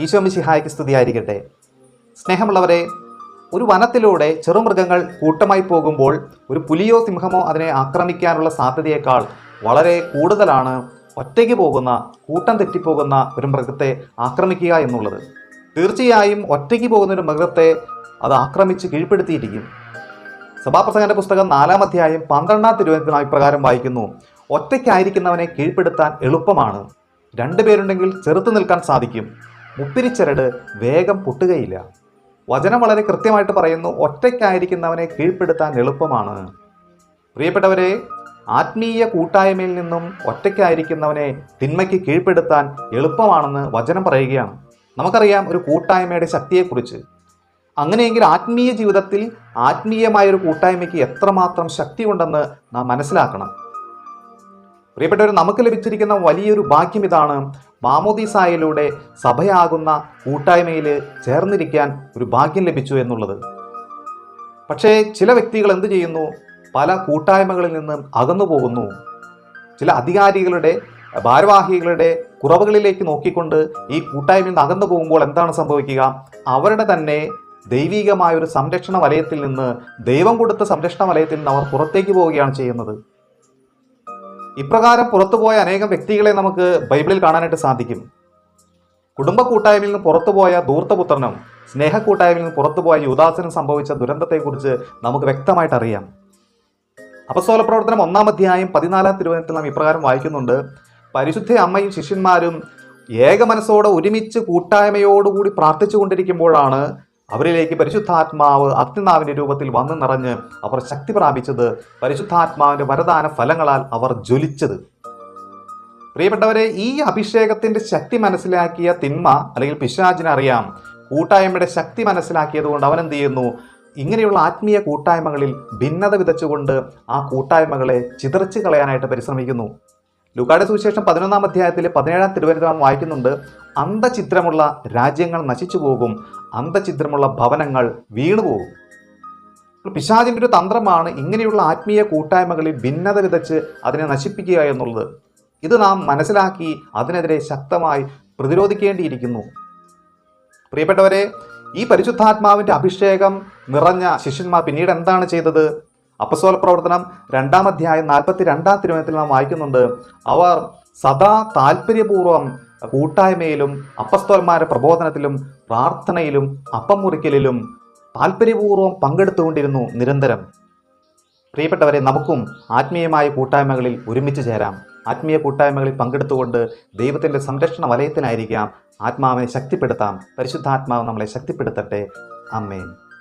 ഈശോ മിശിഹായ്ക്ക് സ്തുതിയായിരിക്കട്ടെ. സ്നേഹമുള്ളവരെ ഒരു വനത്തിലൂടെ ചെറുമൃഗങ്ങൾ കൂട്ടമായി പോകുമ്പോൾ ഒരു പുലിയോ സിംഹമോ അതിനെ ആക്രമിക്കാനുള്ള സാധ്യതയേക്കാൾ വളരെ കൂടുതലാണ് ഒറ്റയ്ക്ക് പോകുന്ന കൂട്ടം തെറ്റിപ്പോകുന്ന ഒരു മൃഗത്തെ ആക്രമിക്കുക എന്നുള്ളത്. തീർച്ചയായും ഒറ്റയ്ക്ക് പോകുന്ന ഒരു മൃഗത്തെ അത് ആക്രമിച്ച് കീഴ്പ്പെടുത്തിയിരിക്കും. സഭാപ്രസംഗന്റെ പുസ്തകം നാലാം അധ്യായം പന്ത്രണ്ടാം തിരുവനന്തപുരം ഇപ്രകാരം വായിക്കുന്നു ഒറ്റയ്ക്കായിരിക്കുന്നവനെ കീഴ്പ്പെടുത്താൻ എളുപ്പമാണ്. രണ്ടുപേരുണ്ടെങ്കിൽ ചെറുത്തു നിൽക്കാൻ സാധിക്കും. മുപ്പിരിച്ചരട് വേഗം പൊട്ടുകയില്ല. വചനം വളരെ കൃത്യമായിട്ട് പറയുന്നു ഒറ്റയ്ക്കായിരിക്കുന്നവനെ കീഴ്പ്പെടുത്താൻ എളുപ്പമാണ്. പ്രിയപ്പെട്ടവരെ ആത്മീയ കൂട്ടായ്മയിൽ നിന്നും ഒറ്റയ്ക്കായിരിക്കുന്നവനെ തിന്മയ്ക്ക് കീഴ്പ്പെടുത്താൻ എളുപ്പമാണെന്ന് വചനം പറയുകയാണ്. നമുക്കറിയാം ഒരു കൂട്ടായ്മയുടെ ശക്തിയെക്കുറിച്ച്. അങ്ങനെയെങ്കിൽ ആത്മീയ ജീവിതത്തിൽ ആത്മീയമായ ഒരു കൂട്ടായ്മയ്ക്ക് എത്രമാത്രം ശക്തിയുണ്ടെന്ന് നാം മനസ്സിലാക്കണം. പ്രിയപ്പെട്ടവർ നമുക്ക് ലഭിച്ചിരിക്കുന്ന വലിയൊരു ഭാഗ്യം ഇതാണ് മാമോദീസായിലൂടെ സഭയാകുന്ന കൂട്ടായ്മയിൽ ചേർന്നിരിക്കാൻ ഒരു ഭാഗ്യം ലഭിച്ചു എന്നുള്ളത്. പക്ഷേ ചില വ്യക്തികൾ എന്തു ചെയ്യുന്നു? പല കൂട്ടായ്മകളിൽ നിന്നും അകന്നു പോകുന്നു. ചില അധികാരികളുടെ ഭാരവാഹികളുടെ കുറവുകളിലേക്ക് നോക്കിക്കൊണ്ട് ഈ കൂട്ടായ്മയിൽ നിന്ന് അകന്നു പോകുമ്പോൾ എന്താണ് സംഭവിക്കുക? അവരുടെ തന്നെ ദൈവികമായ ഒരു സംരക്ഷണ വലയത്തിൽ നിന്ന് ദൈവം കൊടുത്ത സംരക്ഷണ വലയത്തിൽ നിന്ന് അവർ പുറത്തേക്ക് പോവുകയാണ് ചെയ്യുന്നത്. ഇപ്രകാരം പുറത്തുപോയ അനേകം വ്യക്തികളെ നമുക്ക് ബൈബിളിൽ കാണാനായിട്ട് സാധിക്കും. കുടുംബ കൂട്ടായ്മയിൽ നിന്ന് പുറത്തുപോയ ധൂർത്തപുത്രനും സ്നേഹ കൂട്ടായ്മയിൽ നിന്ന് പുറത്തുപോയ യുദാസനും സംഭവിച്ച ദുരന്തത്തെക്കുറിച്ച് നമുക്ക് വ്യക്തമായിട്ട് അറിയാം. അപസ്തോല പ്രവർത്തനം ഒന്നാം അധ്യായം പതിനാലാം തിരുവനന്തപുരത്തിൽ നാം ഇപ്രകാരം വായിക്കുന്നുണ്ട്. പരിശുദ്ധ അമ്മയും ശിഷ്യന്മാരും ഏക മനസ്സോടെ ഒരുമിച്ച് കൂട്ടായ്മയോടുകൂടി പ്രാർത്ഥിച്ചു കൊണ്ടിരിക്കുമ്പോഴാണ് അവരിലേക്ക് പരിശുദ്ധാത്മാവ് അഗ്നിനാവിന്റെ രൂപത്തിൽ വന്ന് നിറഞ്ഞ് അവർ ശക്തി പ്രാപിച്ചത് പരിശുദ്ധാത്മാവിന്റെ വരദാന ഫലങ്ങളാൽ അവർ ജ്വലിച്ചത്. പ്രിയപ്പെട്ടവരെ ഈ അഭിഷേകത്തിന്റെ ശക്തി മനസ്സിലാക്കിയ തിന്മ അല്ലെങ്കിൽ പിശാചിനറിയാം കൂട്ടായ്മയുടെ ശക്തി മനസ്സിലാക്കിയതുകൊണ്ട് അവൻ എന്ത് ചെയ്യുന്നു? ഇങ്ങനെയുള്ള ആത്മീയ കൂട്ടായ്മകളിൽ ഭിന്നത വിതച്ചുകൊണ്ട് ആ കൂട്ടായ്മകളെ ചിതറിച്ച് കളയാനായിട്ട് പരിശ്രമിക്കുന്നു. ലുക്കാട് സുവിശേഷം പതിനൊന്നാം അധ്യായത്തിൽ പതിനേഴാം തിരുവനന്തപുരം വായിക്കുന്നുണ്ട് അന്ധചിത്രമുള്ള രാജ്യങ്ങൾ നശിച്ചു പോകും അന്ധചിത്രമുള്ള ഭവനങ്ങൾ വീണുപോകും പിശാചിന്റെ ഒരു തന്ത്രമാണ് ഇങ്ങനെയുള്ള ആത്മീയ കൂട്ടായ്മകളിൽ ഭിന്നത വിതച്ച് അതിനെ നശിപ്പിക്കുക എന്നുള്ളത്. ഇത് നാം മനസ്സിലാക്കി അതിനെതിരെ ശക്തമായി പ്രതിരോധിക്കേണ്ടിയിരിക്കുന്നു. പ്രിയപ്പെട്ടവരെ ഈ പരിശുദ്ധാത്മാവിന്റെ അഭിഷേകം നിറഞ്ഞ ശിഷ്യന്മാർ പിന്നീട് എന്താണ് ചെയ്തത്? അപ്പസോല പ്രവർത്തനം രണ്ടാം അധ്യായം നാൽപ്പത്തി രണ്ടാം തിരുവനന്തപുരത്തിൽ നാം വായിക്കുന്നുണ്ട്. അവർ സദാ താല്പര്യപൂർവം കൂട്ടായ്മയിലും അപ്പസ്തോന്മാരുടെ പ്രബോധനത്തിലും പ്രാർത്ഥനയിലും അപ്പം മുറിക്കലിലും താല്പര്യപൂർവം പങ്കെടുത്തുകൊണ്ടിരുന്നു നിരന്തരം. പ്രിയപ്പെട്ടവരെ നമുക്കും ആത്മീയമായ കൂട്ടായ്മകളിൽ ഒരുമിച്ച് ചേരാം. ആത്മീയ കൂട്ടായ്മകളിൽ പങ്കെടുത്തുകൊണ്ട് ദൈവത്തിന്റെ സംരക്ഷണ വലയത്തിനായിരിക്കാം ആത്മാവിനെ ശക്തിപ്പെടുത്താം. പരിശുദ്ധാത്മാവ് നമ്മളെ ശക്തിപ്പെടുത്തട്ടെ. അമ്മേൻ